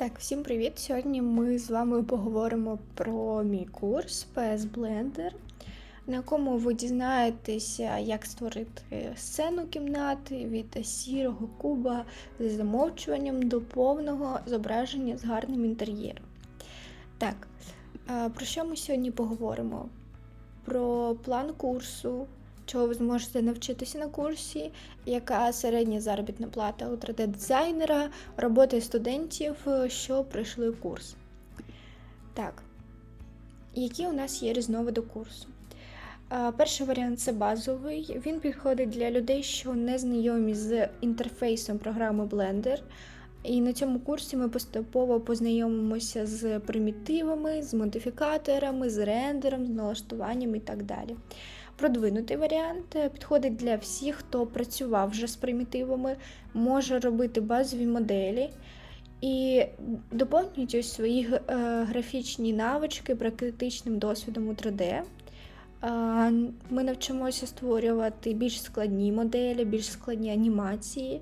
Так, всім привіт! Сьогодні ми з вами поговоримо про мій курс PS Blender, на якому ви дізнаєтеся, як створити сцену кімнати від сірого куба з замовчуванням до повного зображення з гарним інтер'єром. Так, про що ми сьогодні поговоримо? Про план курсу, чого ви зможете навчитися на курсі, яка середня заробітна плата у 3D-дизайнера, роботи студентів, що пройшли курс. Так, які у нас є різновиди курсу? Перший варіант це базовий. Він підходить для людей, що не знайомі з інтерфейсом програми Blender. І на цьому курсі ми поступово познайомимося з примітивами, з модифікаторами, з рендером, з налаштуванням і так далі. Продвинутий варіант е, підходить для всіх, хто працював вже з примітивами, може робити базові моделі і доповнюють ось свої е, графічні навички практичним досвідом у 3D. Ми навчимося створювати більш складні моделі, більш складні анімації,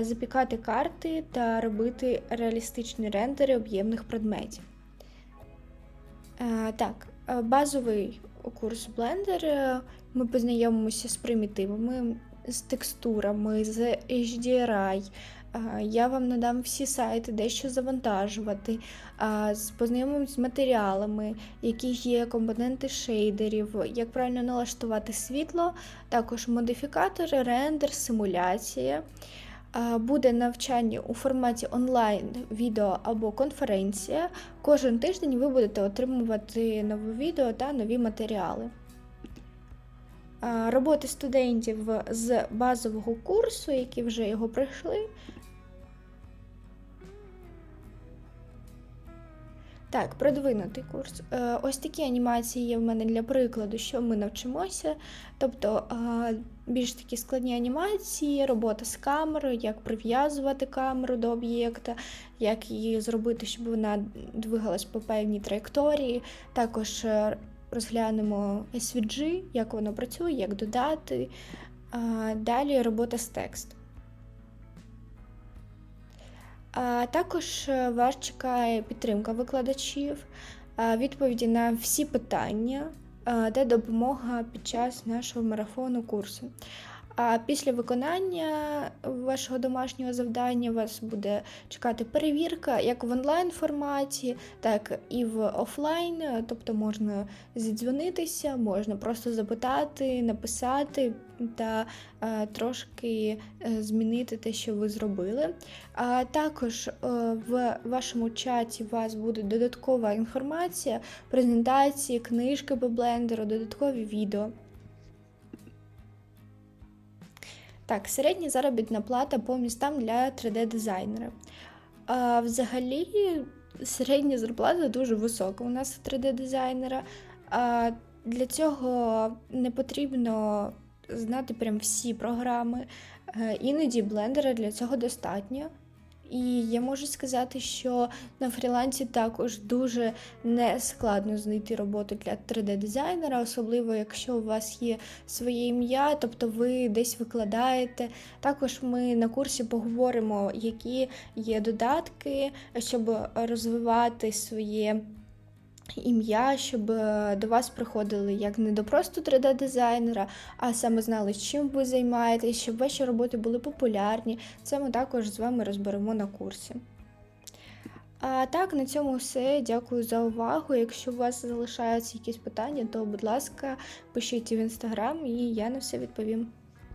запікати карти та робити реалістичні рендери об'ємних предметів. Так, базовий курс Blender е, ми познайомимося з примітивами, з текстурами, з HDRI. Я вам надам всі сайти, де що завантажувати, а, познайомимось з матеріалами, які є компоненти шейдерів, як правильно налаштувати світло, також модифікатори, рендер, симуляція. Буде навчання у форматі онлайн, відео або конференція. Кожен тиждень ви будете отримувати нове відео та нові матеріали. Роботи студентів з базового курсу, які вже його пройшли, Так, продвинутий курс. Е, Ось такі анімації є в мене для прикладу, що ми навчимося. Тобто е, більш такі складні анімації, робота з камерою, як прив'язувати камеру до об'єкта, як її зробити, щоб вона двигалась по певній траєкторії. Також е, розглянемо SVG, як воно працює, як додати. Далі робота з текстом. А також е, вас чекає підтримка викладачів, відповіді на всі питання та допомога під час нашого марафону курсу. А після виконання вашого домашнього завдання вас буде чекати перевірка як в онлайн форматі, так і в офлайн. Тобто можна зідзвонитися, можна просто запитати, написати та е, трошки е, змінити те, що ви зробили. А також е, в вашому чаті у вас буде додаткова інформація, презентації, книжки по блендеру, додаткові відео. Так, середня заробітна плата по містам для 3D-дизайнера. А, взагалі, середня зарплата дуже висока у нас у 3D-дизайнера. А, для цього не потрібно знати прям всі програми. Е, Іноді блендера для цього достатньо. І я можу сказати, що на фрілансі також дуже нескладно знайти роботу для 3D-дизайнера, особливо якщо у вас є своє ім'я, тобто ви десь викладаєте. Також ми на курсі поговоримо, які є додатки, щоб розвивати своє. Ім'я, щоб е, до вас приходили як не до просто 3D-дизайнера, а саме знали, чим ви займаєтесь, щоб ваші роботи були популярні. Це ми також з вами розберемо на курсі. А так, на цьому все. Дякую за увагу. Якщо у вас залишаються якісь питання, то, будь ласка, пишіть в інстаграм і я на все відповім.